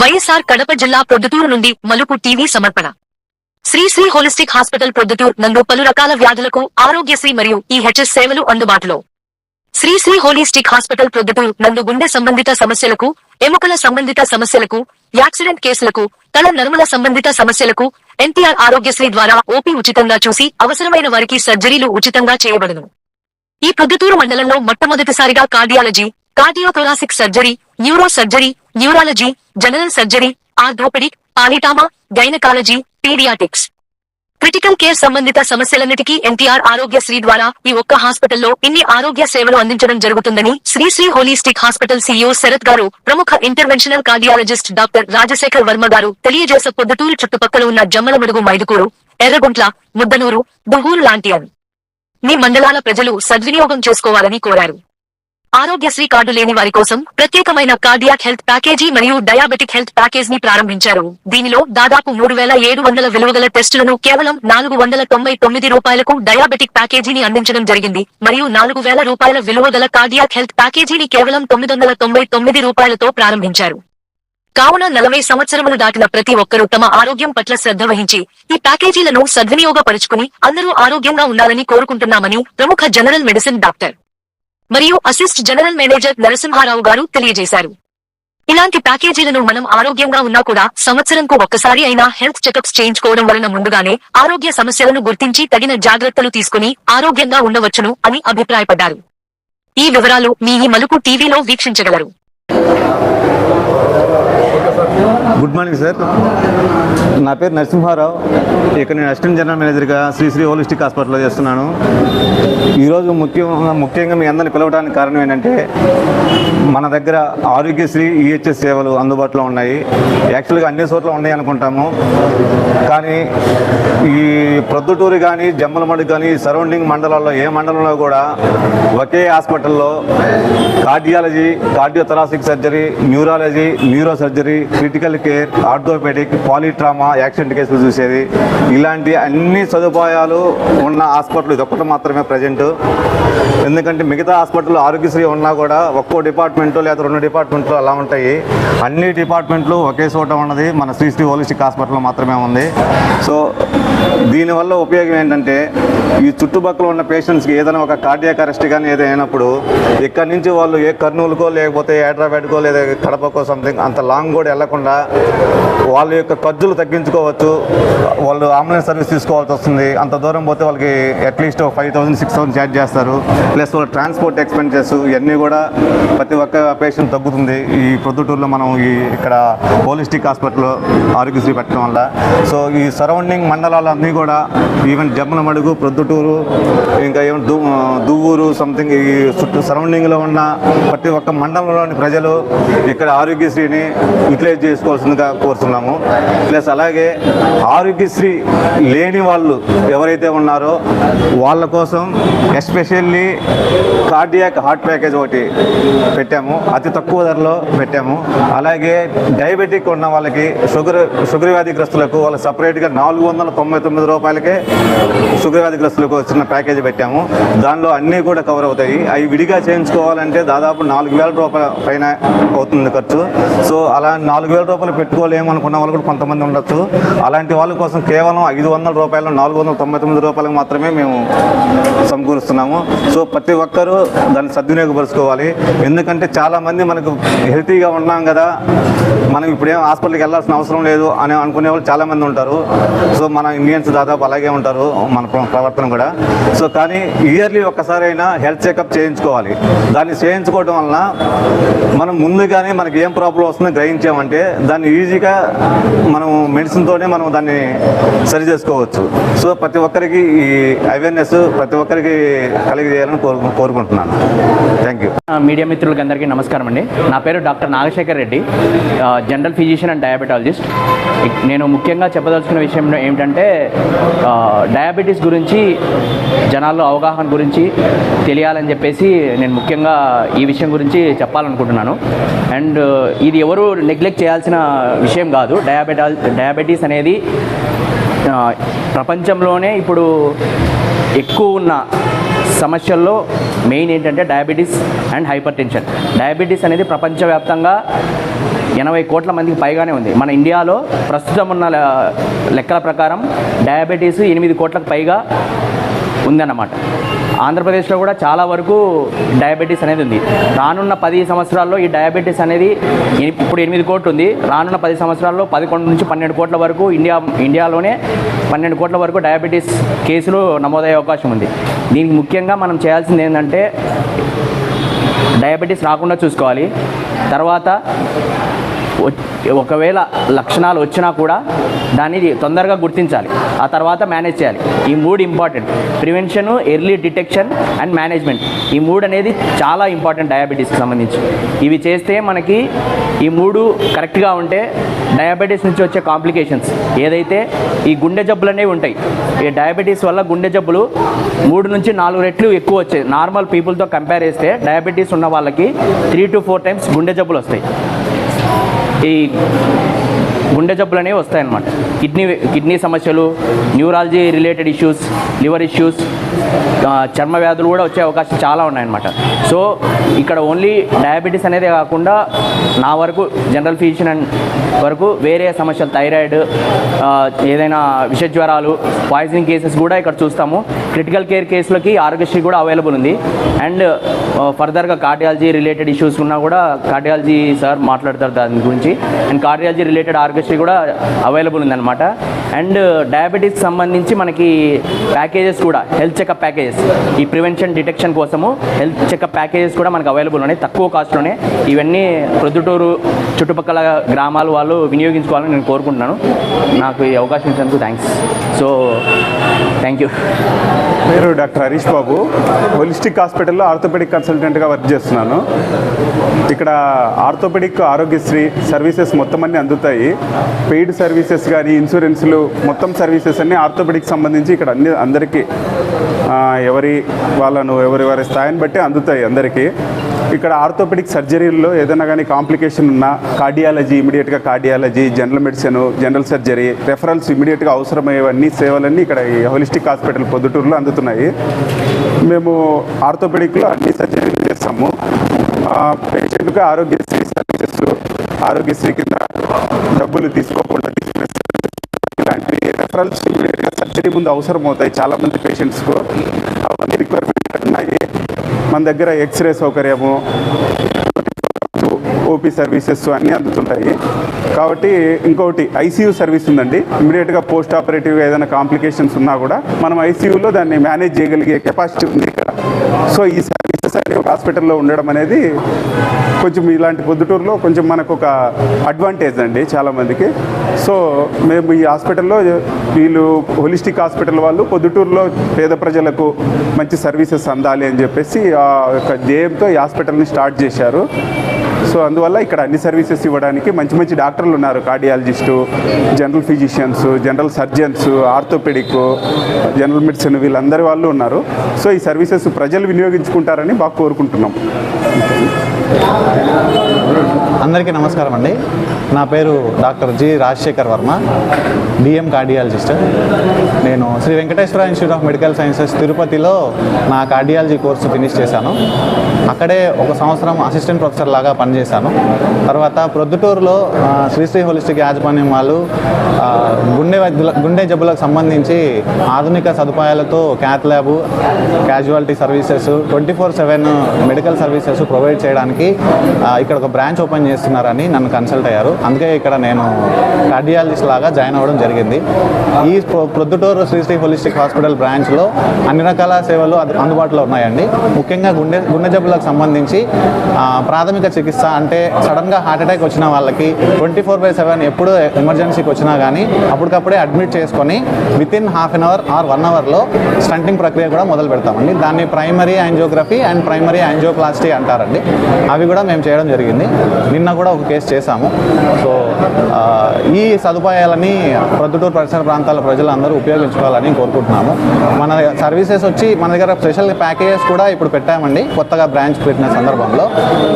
వైఎస్ఆర్ కడప జిల్లా ప్రొద్దుటూరు నుండి మలుపు టీవీ సమర్పణ. శ్రీ శ్రీ హోలిస్టిక్ హాస్పిటల్ ప్రొద్దుటూరు నందు పలు రకాల వ్యాధులకు ఆరోగ్యశ్రీ మరియు ఈహెచ్ఎస్ సేవలు అందుబాటులో. శ్రీ శ్రీ హోలిస్టిక్ హాస్పిటల్ ప్రొద్దుటూరు నందు గుండె సంబంధిత సమస్యలకు ఎముకల సంబంధిత సమస్యలకు యాక్సిడెంట్ కేసులకు తల నరుముల సంబంధిత సమస్యలకు ఎన్టీఆర్ ఆరోగ్యశ్రీ ద్వారా ఓపీ ఉచితంగా చూసి అవసరమైన వారికి సర్జరీలు ఉచితంగా చేయబడును. ఈ ప్రొద్దుటూరు మండలంలో మొట్టమొదటిసారిగా cardiology cardiothoracic surgery neuro surgery neurology general surgery orthopedic polytrauma gynaecology paediatrics. Critical care సంబంధిత సమస్యలన్నిటికీ ఎన్టీఆర్ ఆరోగ్యశ్రీ ద్వారా ఈ ఒక్క హాస్పిటల్లో ఇన్ని ఆరోగ్య సేవలు అందించడం జరుగుతుందని Sri Sri holistic hospital CEO Sharath గారు ప్రముఖ interventional cardiologist doctor Rajasekhar Varma గారు తెలియజేసే పొద్దుటూరు చుట్టుపక్కల ఉన్న జమ్మలమడుగు మైదుకూరు ఎర్రగుంట్ల ముద్దనూరు దుహూరు లాంటి మీ మండలాల ప్రజలు సద్వినియోగం చేసుకోవాలని కోరారు. ఆరోగ్యశ్రీ కార్డు లేని వారి కోసం ప్రత్యేకమైన కార్డియాక్ హెల్త్ ప్యాకేజీ మరియు డయాబెటిక్ హెల్త్ ప్యాకేజ్ని ప్రారంభించారు. దీనిలో దాదాపు మూడు వేల ఏడు వందల విలువగల టెస్టులను కేవలం నాలుగు వందల తొంభై తొమ్మిది రూపాయలకు డయాబెటిక్ ప్యాకేజీని అందించడం జరిగింది. మరియు నాలుగు వేల రూపాయల విలువగల కార్డియాక్ హెల్త్ ప్యాకేజీని కేవలం తొమ్మిది వందల తొంభై తొమ్మిది రూపాయలతో ప్రారంభించారు. కావున నలభై సంవత్సరములు దాటిన ప్రతి ఒక్కరూ తమ ఆరోగ్యం పట్ల శ్రద్ధ వహించి ఈ ప్యాకేజీలను సద్వినియోగపరుచుకుని అందరూ ఆరోగ్యంగా ఉండాలని కోరుకుంటున్నామని ప్రముఖ జనరల్ మెడిసిన్ డాక్టర్ మరియు అసిస్ట్ జనరల్ మేనేజర్ నరసింహారావు గారు తెలియజేశారు. ఇలాంటి ప్యాకేజీలను మనం ఆరోగ్యంగా ఉన్నా కూడా సంవత్సరంకు ఒక్కసారి అయినా హెల్త్ చెకప్స్ చేయించుకోవడం వలన ముందుగానే ఆరోగ్య సమస్యలను గుర్తించి తగిన జాగ్రత్తలు తీసుకుని ఆరోగ్యంగా ఉండవచ్చును అని అభిప్రాయపడ్డారు. ఈ వివరాలు మీ ఈ మలుపు టీవీలో వీక్షించగలరు. Good morning sir. నా పేరు నరసింహారావు. ఇక్కడ నేను అసిస్టెంట్ జనరల్ మేనేజర్గా శ్రీ శ్రీ హోలిస్టిక్ హాస్పిటల్లో చేస్తున్నాను. ఈరోజు ముఖ్యంగా ముఖ్యంగా మీ అందరిని పిలవడానికి కారణం ఏంటంటే మన దగ్గర ఆరోగ్యశ్రీ ఈహెచ్ఎస్ సేవలు అందుబాటులో ఉన్నాయి. యాక్చువల్గా అన్ని చోట్ల ఉన్నాయి అనుకుంటాము. కానీ ఈ ప్రొద్దుటూరు కానీ జమ్మలమడు కానీ సరౌండింగ్ మండలాల్లో ఏ మండలంలో కూడా ఒకే హాస్పిటల్లో cardiology cardiothoracic surgery neurology neuro surgery critical care orthopaedic polytrauma accident కేసులు చూసేది. ఇలాంటి అన్ని సదుపాయాలు ఉన్న హాస్పిటల్ ఇది ఒక్కటి మాత్రమే ప్రజెంట్. ఎందుకంటే మిగతా హాస్పిటల్ ఆరోగ్యశ్రీ ఉన్నా కూడా ఒక్కో డిపార్ట్మెంట్ లేదా రెండు డిపార్ట్మెంట్లు అలా ఉంటాయి. అన్ని డిపార్ట్మెంట్లు ఒకే చోట ఉన్నది. మన శ్రీ శ్రీ హోలిస్టిక్ హాస్పిటల్ మాత్రమే ఉంది. సో దీనివల్ల ఉపయోగం ఏంటంటే ఈ చుట్టుపక్కల ఉన్న పేషెంట్స్కి ఏదైనా ఒక కార్డియాక్ అరెస్ట్ కానీ ఏదైనా అయినప్పుడు ఇక్కడి నుంచి వాళ్ళు ఏ కర్నూలుకో లేకపోతే హైదరాబాద్కో లేదా కడపకో సంథింగ్ అంత లాంగ్ కూడా వెళ్ళకుండా వాళ్ళ యొక్క ఖర్చులు తగ్గించుకోవచ్చు. వాళ్ళు అంబులెన్స్ సర్వీస్ తీసుకోవాల్సి వస్తుంది. అంత దూరం పోతే వాళ్ళకి at least five thousand six thousand charge చేస్తారు. ప్లస్ వాళ్ళ ట్రాన్స్పోర్ట్ ఎక్స్పెన్సెస్ ఇవన్నీ కూడా ప్రతి ఒక్క పేషెంట్ తగ్గుతుంది. ఈ ప్రొద్దుటూరులో మనం ఈ ఇక్కడ హోలిస్టిక్ హాస్పిటల్ ఆరోగ్యశ్రీ పెట్టడం వల్ల. సో ఈ సరౌండింగ్ అన్నీ కూడా ఈవెన్ జమ్మలమడుగు ప్రొద్దుటూరు ఇంకా ఏమైనా దు దువ్వూరు సంథింగ్ ఈ చుట్టూ సరౌండింగ్లో ఉన్న ప్రతి ఒక్క మండలంలోని ప్రజలు ఇక్కడ ఆరోగ్యశ్రీని యూటిలైజ్ చేసుకోవాల్సిందిగా కోరుతున్నాము. ప్లస్ అలాగే ఆరోగ్యశ్రీ లేని వాళ్ళు ఎవరైతే ఉన్నారో వాళ్ళ కోసం ఎస్పెషల్లీ కార్డియాక్ హార్ట్ ప్యాకేజ్ ఒకటి పెట్టాము. అతి తక్కువ ధరలో పెట్టాము. అలాగే డయాబెటిక్ ఉన్న వాళ్ళకి షుగర్ షుగర్ వ్యాధిగ్రస్తులకు వాళ్ళకి సపరేట్గా నాలుగు వందల తొంభై తొమ్మిది రూపాయలకే షుగర్ వ్యాధిగ్రస్తులకు చిన్న ప్యాకేజ్ పెట్టాము. దానిలో అన్నీ కూడా కవర్ అవుతాయి. అవి విడిగా చేయించుకోవాలంటే దాదాపు నాలుగు వేల రూపాయల పైన అవుతుంది ఖర్చు. సో అలా నాలుగు వేల రూపాయలు పెట్టుకోలేము అనుకున్న వాళ్ళు కూడా కొంతమంది ఉండొచ్చు. అలాంటి వాళ్ళ కోసం కేవలం ఐదు వందల రూపాయలు నాలుగు వందల తొంభై తొమ్మిది రూపాయలకు మాత్రమే మేము సమకూరుస్తున్నాము. సో ప్రతి ఒక్కరూ దాన్ని సద్వినియోగపరుచుకోవాలి. ఎందుకంటే చాలామంది మనకు హెల్తీగా ఉన్నాం కదా. మనం ఇప్పుడేం హాస్పిటల్కి వెళ్ళాల్సిన అవసరం లేదు అని అనుకునే వాళ్ళు చాలామంది ఉంటారు. సో మన ఇండియన్స్ దాదాపు అలాగే ఉంటారు మన ప్రవర్తన కూడా. సో కానీ ఇయర్లీ ఒక్కసారైనా హెల్త్ చెకప్ చేయించుకోవాలి. దాన్ని చేయించుకోవడం వలన మనం ముందుగానే మనకి ఏం ప్రాబ్లం వస్తుందో గ్రహించామంటే దాన్ని ఈజీగా మనం మెడిసిన్తోనే మనం దాన్ని సరి చేసుకోవచ్చు. సో ప్రతి ఒక్కరికి ఈ అవేర్నెస్ ప్రతి ఒక్కరికి కలిగజేయాలని కోరు కోరుకుంటున్నాను. Thank you. మీడియా మిత్రులకి అందరికీ నమస్కారం అండి నా పేరు doctor Nagasekhar Reddy. General physician and diabetologist నేను ముఖ్యంగా చెప్పదలుచుకున్న విషయం ఏమిటంటే డయాబెటీస్ గురించి జనాల్లో అవగాహన గురించి తెలియాలని చెప్పేసి నేను ముఖ్యంగా ఈ విషయం గురించి చెప్పాలనుకుంటున్నాను. అండ్ ఇది ఎవరు నెగ్లెక్ట్ చేయాల్సిన విషయం కాదు. డయాబెటాల్ డయాబెటీస్ అనేది ప్రపంచంలోనే ఇప్పుడు ఎక్కువ ఉన్న సమస్యల్లో మెయిన్ ఏంటంటే diabetes and hypertension diabetes అనేది ప్రపంచవ్యాప్తంగా ఎనభై కోట్ల మందికి పైగానే ఉంది. మన ఇండియాలో ప్రస్తుతం ఉన్న లెక్కల ప్రకారం డయాబెటీస్ ఎనిమిది కోట్లకు పైగా ఉందన్నమాట. ఆంధ్రప్రదేశ్లో కూడా చాలా వరకు డయాబెటీస్ అనేది ఉంది. రానున్న పది సంవత్సరాల్లో ఈ డయాబెటీస్ అనేది ఇప్పుడు ఎనిమిది కోట్లు ఉంది రానున్న పది సంవత్సరాల్లో పదకొండు నుంచి పన్నెండు కోట్ల వరకు ఇండియా ఇండియాలోనే పన్నెండు కోట్ల వరకు డయాబెటీస్ కేసులు నమోదయ్యే అవకాశం ఉంది. దీనికి ముఖ్యంగా మనం చేయాల్సింది ఏంటంటే డయాబెటీస్ రాకుండా చూసుకోవాలి. తర్వాత ఒకవేళ లక్షణాలు వచ్చినా కూడా దాన్ని తొందరగా గుర్తించాలి. ఆ తర్వాత మేనేజ్ చేయాలి. ఈ మూడు important prevention early detection and management ఈ మూడు అనేది చాలా ఇంపార్టెంట్ డయాబెటీస్కి సంబంధించి. ఇవి చేస్తే మనకి ఈ మూడు కరెక్ట్గా ఉంటే డయాబెటీస్ నుంచి వచ్చే కాంప్లికేషన్స్ ఏదైతే ఈ గుండె జబ్బులు అనేవి ఉంటాయి ఈ డయాబెటీస్ వల్ల గుండె జబ్బులు మూడు నుంచి నాలుగు రెట్లు ఎక్కువ వచ్చాయి. నార్మల్ పీపుల్తో కంపేర్ చేస్తే డయాబెటీస్ ఉన్న వాళ్ళకి త్రీ టు ఫోర్ టైమ్స్ గుండె జబ్బులు వస్తాయి. ఈ గుండె జబ్బులు అనేవి వస్తాయన్నమాట. కిడ్నీ కిడ్నీ సమస్యలు neurology related issues liver issues చర్మ వ్యాధులు కూడా వచ్చే అవకాశం చాలా ఉన్నాయన్నమాట. సో ఇక్కడ ఓన్లీ డయాబెటీస్ అనేదే కాకుండా నా వరకు జనరల్ ఫిజిషియన్ అండ్ వరకు వేరే సమస్యలు థైరాయిడ్ ఏదైనా విష జ్వరాలు పాయిజనింగ్ కేసెస్ కూడా ఇక్కడ చూస్తాము. క్రిటికల్ కేర్ కేసులకి ఆరోగ్యశ్రీ కూడా అవైలబుల్ ఉంది. అండ్ ఫర్దర్గా కార్డియాలజీ రిలేటెడ్ ఇష్యూస్ ఉన్నా కూడా కార్డియాలజీ సార్ మాట్లాడతారు దాని గురించి. అండ్ కార్డియాలజీ రిలేటెడ్ ఆరోగ్యశ్రీ కూడా అవైలబుల్ ఉందన్నమాట. అండ్ డయాబెటీస్ సంబంధించి మనకి ప్యాకేజెస్ కూడా హెల్త్ చెకప్ ప్యాకేజెస్ ఈ ప్రివెన్షన్ డిటెక్షన్ కోసము హెల్త్ చెకప్ ప్యాకేజెస్ కూడా మనకు అవైలబుల్ ఉన్నాయి. తక్కువ కాస్ట్లోనే ఇవన్నీ ప్రొద్దుటూరు చుట్టుపక్కల గ్రామాల వాళ్ళు వినియోగించుకోవాలని నేను కోరుకుంటున్నాను. నాకు ఈ అవకాశం ఇచ్చినందుకు థ్యాంక్స్ సో థ్యాంక్ యూ పేరు డాక్టర్ హరీష్ బాబు. హోలిస్టిక్ హాస్పిటల్లో ఆర్థోపెడిక్ కన్సల్టెంట్గా వర్క్ చేస్తున్నాను. ఇక్కడ ఆర్థోపెడిక్ ఆరోగ్యశ్రీ సర్వీసెస్ మొత్తం అన్నీ అందుతాయి. పెయిడ్ సర్వీసెస్ కానీ ఇన్సూరెన్స్లు మొత్తం సర్వీసెస్ అన్ని ఆర్థోపెడిక్ సంబంధించి ఇక్కడ అన్ని అందరికీ ఎవరి వాళ్ళను ఎవరి వారి స్థాయిని బట్టి అందుతాయి అందరికీ. ఇక్కడ ఆర్థోపెడిక్ సర్జరీల్లో ఏదైనా కానీ కాంప్లికేషన్ ఉన్నా కార్డియాలజీ ఇమీడియట్గా cardiology general medicine general surgery referrals ఇమీడియట్గా అవసరమయ్యేవన్నీ సేవలన్నీ ఇక్కడ ఈ హోలిస్టిక్ హాస్పిటల్ పొద్దుటూరులో అందుతున్నాయి. మేము ఆర్థోపెడిక్లో అన్ని సర్జరీలు చేస్తాము. పేషెంట్కి ఆరోగ్యశ్రీ సర్వీసెస్ ఆరోగ్యశ్రీ కింద డబ్బులు తీసుకోకుండా రెఫరల్స్ ఇమీడియట్గా సర్జరీ ముందు అవసరం అవుతాయి చాలా మంది పేషెంట్స్కు అవన్నీ రిక్వైర్మెంట్ ఉన్నాయి. మన దగ్గర ఎక్స్రే సౌకర్యము ఓపీ సర్వీసెస్ అన్నీ అందుతుంటాయి. కాబట్టి ఇంకొకటి ఐసీయూ సర్వీస్ ఉందండి. ఇమీడియట్గా పోస్ట్ ఆపరేటివ్గా ఏదైనా కాంప్లికేషన్స్ ఉన్నా కూడా మనం ఐసీయూలో దాన్ని మేనేజ్ చేయగలిగే కెపాసిటీ ఉంది ఇక్కడ. సో ఈ ఒక్కసారి ఒక హాస్పిటల్లో ఉండడం అనేది కొంచెం ఇలాంటి పొద్దుటూరులో కొంచెం మనకు ఒక అడ్వాంటేజ్ అండి చాలామందికి. సో మేము ఈ హాస్పిటల్లో వీళ్ళు హోలిస్టిక్ హాస్పిటల్ వాళ్ళు పొద్దుటూరులో పేద ప్రజలకు మంచి సర్వీసెస్ అందాలి అని చెప్పేసి ఆ యొక్క ధ్యేయంతో ఈ హాస్పిటల్ని స్టార్ట్ చేశారు. సో అందువల్ల ఇక్కడ అన్ని సర్వీసెస్ ఇవ్వడానికి మంచి మంచి డాక్టర్లు ఉన్నారు. Cardiologist general physicians general surgeons orthopaedic general medicine వీళ్ళందరి వాళ్ళు ఉన్నారు. సో ఈ సర్వీసెస్ ప్రజలు వినియోగించుకుంటారని బాగా కోరుకుంటున్నాం. అందరికీ నమస్కారం అండి. నా పేరు doctor G Rajasekhar Varma DM cardiologist. నేను Sri Venkateswara institute of medical sciences తిరుపతిలో నా కార్డియాలజీ కోర్సు ఫినిష్ చేశాను. అక్కడే ఒక సంవత్సరం అసిస్టెంట్ ప్రొఫెసర్ లాగా పనిచేశాను. తర్వాత ప్రొద్దుటూరులో శ్రీశ్రీ హోలిస్టిక్ యాజమాన్యం వాళ్ళు గుండె వైద్యుల గుండె జబ్బులకు సంబంధించి ఆధునిక సదుపాయాలతో cath lab casualty services twenty four seven medical services provide చేయడానికి ఇక్కడ ఒక బ్రాంచ్ ఓపెన్ చేస్తున్నారని నన్ను కన్సల్ట్ అయ్యారు. అందుకే ఇక్కడ నేను కార్డియాలజిస్ట్ లాగా జాయిన్ అవ్వడం జరిగింది. ఈ ప్రొద్దుటూరు శ్రీశ్రీ హోలిస్టిక్ హాస్పిటల్ బ్రాంచ్లో అన్ని రకాల సేవలు అందుబాటులో ఉన్నాయండి. ముఖ్యంగా గుండె గుండె జబ్బులకు సంబంధించి ప్రాథమిక చికిత్స అంటే సడన్గా హార్ట్ అటాక్ వచ్చిన వాళ్ళకి ట్వంటీ ఫోర్ బై సెవెన్ ఎప్పుడు ఎమర్జెన్సీకి వచ్చినా కానీ అప్పటికప్పుడే అడ్మిట్ చేసుకొని within half an hour or one అవర్లో స్టంటింగ్ ప్రక్రియ కూడా మొదలు పెడతామండి. దాన్ని primary angiography and primary angioplasty అంటారండి. అవి కూడా మేము చేయడం జరిగింది. నిన్న కూడా ఒక కేసు చేశాము. సో ఈ సదుపాయాలని ప్రొద్దుటూరు పరిసర ప్రాంతాల ప్రజలందరూ ఉపయోగించుకోవాలని కోరుకుంటున్నాము. మన సర్వీసెస్ వచ్చి మన దగ్గర స్పెషల్ ప్యాకేజెస్ కూడా ఇప్పుడు పెట్టామండి. కొత్తగా బ్రాంచ్ పెట్టిన సందర్భంలో.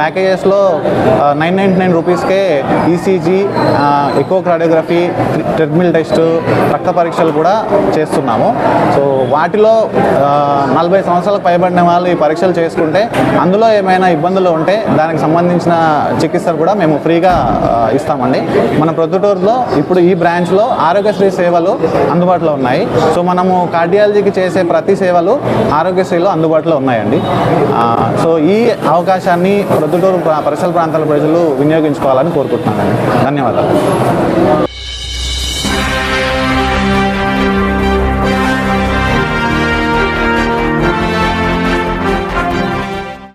ప్యాకేజెస్లో నైన్ నైంటీ నైన్ రూపీస్కే ECG echocardiography treadmill test రక్త పరీక్షలు కూడా చేస్తున్నాము. సో వాటిలో నలభై సంవత్సరాలకు పైబడిన వాళ్ళు ఈ పరీక్షలు చేసుకుంటే అందులో ఏమైనా ఇబ్బందులు ఉంటే దానికి సంబంధించిన చికిత్స కూడా మేము ఫ్రీగా ఇస్తామండి. మన ప్రొద్దుటూరులో ఇప్పుడు ఈ బ్రాంచ్లో ఆరోగ్యశ్రీ సేవలు అందుబాటులో ఉన్నాయి. సో మనము కార్డియాలజీకి చేసే ప్రతి సేవలు ఆరోగ్యశ్రీలో అందుబాటులో ఉన్నాయండి. సో ఈ అవకాశాన్ని ప్రొద్దుటూరు పరిసర ప్రాంతాల ప్రజలు వినియోగించుకోవాలని కోరుకుంటున్నానండి. ధన్యవాదాలు.